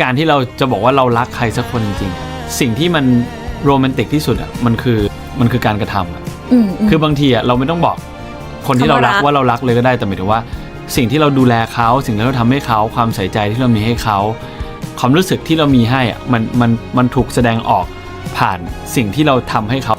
การที่เราจะบอกว่าเรารักใครสักคนจริงๆ สิ่งที่มันโรแมนติกที่สุดอะมันคือมันคือการกระทำอะอืมอืม คือบางทีอะเราไม่ต้องบอกคนที่เรารักว่ารักว่าเรารักเลยก็ได้แต่หมายถึงว่า สิ่งที่เราดูแลเขาสิ่งที่เราทำให้เขาความใส่ใจที่เรามีให้เขาความรู้สึกที่เรามีให้อะมันมันมันถูกแสดงออกผ่านสิ่งที่เราทำให้เขา